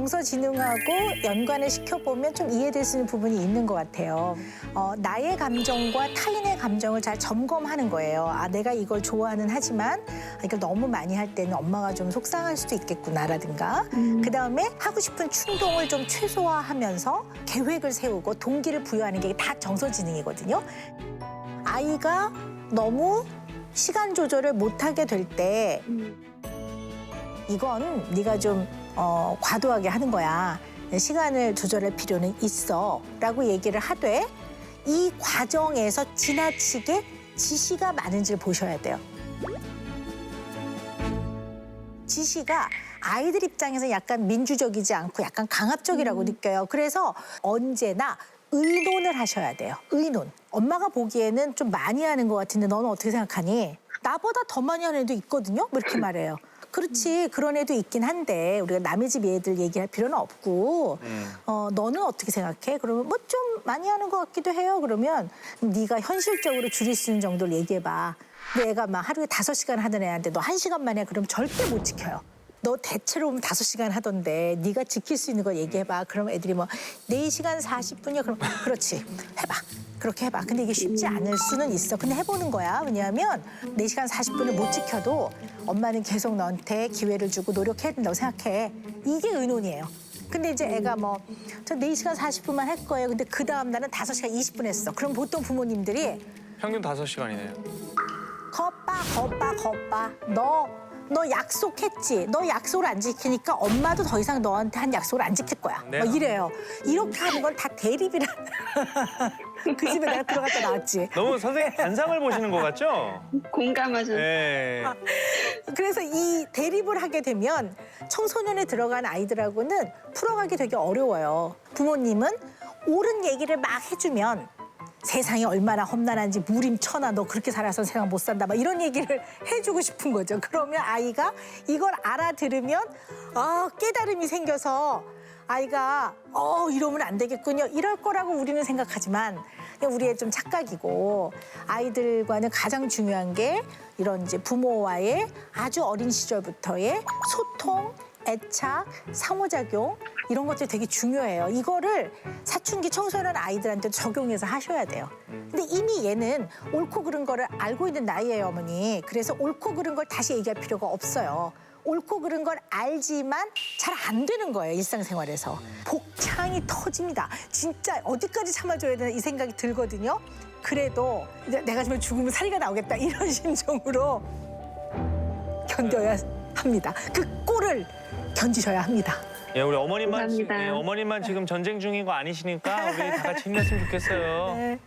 정서지능하고 연관을 시켜보면 좀 이해될 수 있는 부분이 있는 것 같아요. 어, 나의 감정과 타인의 감정을 잘 점검하는 거예요. 아, 내가 이걸 좋아하는 하지만 이걸 너무 많이 할 때는 엄마가 좀 속상할 수도 있겠구나라든가. 그 다음에 하고 싶은 충동을 좀 최소화하면서 계획을 세우고 동기를 부여하는 게 다 정서지능이거든요. 아이가 너무 시간 조절을 못하게 될 때 이건 네가 좀 어, 과도하게 하는 거야. 시간을 조절할 필요는 있어 라고 얘기를 하되 이 과정에서 지나치게 지시가 많은지를 보셔야 돼요. 지시가 아이들 입장에서 약간 민주적이지 않고 약간 강압적이라고 느껴요. 그래서 언제나 의논을 하셔야 돼요. 의논. 엄마가 보기에는 좀 많이 하는 것 같은데 너는 어떻게 생각하니? 나보다 더 많이 하는 애도 있거든요. 뭐 이렇게 말해요. 그렇지 그런 애도 있긴 한데 우리가 남의 집 애들 얘기할 필요는 없고 어 너는 어떻게 생각해? 그러면 뭐 좀 많이 하는 것 같기도 해요. 그러면 네가 현실적으로 줄일 수 있는 정도를 얘기해봐. 근데 애가 막 하루에 다섯 시간 하던 애한테 너 한 시간만 해. 그럼 절대 못 지켜요. 너 대체로 보면 다섯 시간 하던데 네가 지킬 수 있는 거 얘기해봐. 그럼 애들이 뭐 네 시간 사십 분이야. 그럼 그렇지 해봐. 그렇게 해봐. 근데 이게 쉽지 않을 수는 있어. 근데 해보는 거야. 왜냐하면 네시간 사십 분을 못 지켜도 엄마는 계속 너한테 기회를 주고 노력해야 된다고 생각해. 이게 의논이에요. 근데 이제 애가 뭐, 저 네시간 사십 분만 할 거예요. 근데 그 다음 날은 다섯 시간 이십 분 했어. 그럼 보통 부모님들이 평균 다섯 시간이네요. 거봐, 거봐, 거봐. 너, 너 약속했지. 너 약속을 안 지키니까 엄마도 더 이상 너한테 한 약속을 안 지킬 거야. 네. 뭐 이래요. 이렇게 하는 건 다 대립이라. 그 집에 내가 들어갔다 나왔지. 너무 선생님 반상을 보시는 것 같죠? 공감하셔서 네. 그래서 이 대립을 하게 되면 청소년에 들어간 아이들하고는 풀어가기 되게 어려워요. 부모님은 옳은 얘기를 막 해주면 세상이 얼마나 험난한지 무림천하 너 그렇게 살아서 세상 못 산다 막 이런 얘기를 해주고 싶은 거죠. 그러면 아이가 이걸 알아들으면 아 깨달음이 생겨서 아이가 어 이러면 안 되겠군요 이럴 거라고 우리는 생각하지만 우리의 좀 착각이고 아이들과는 가장 중요한 게 이런 이제 부모와의 아주 어린 시절부터의 소통 애착, 상호작용 이런 것들이 되게 중요해요. 이거를 사춘기 청소년 아이들한테 적용해서 하셔야 돼요. 근데 이미 얘는 옳고 그른 거를 알고 있는 나이예요, 어머니. 그래서 옳고 그른 걸 다시 얘기할 필요가 없어요. 옳고 그른 걸 알지만 잘 안 되는 거예요, 일상생활에서. 복창이 터집니다. 진짜 어디까지 참아줘야 되나 이 생각이 들거든요. 그래도 이제 내가 정말 죽으면 살이가 나오겠다 이런 심정으로 견뎌야 합니다. 그 꼴을 견디셔야 합니다. 예, 우리 어머님만 지, 감사합니다. 예, 어머님만 지금 전쟁 중인 거 아니시니까 우리 다 같이 힘냈으면 좋겠어요. 네.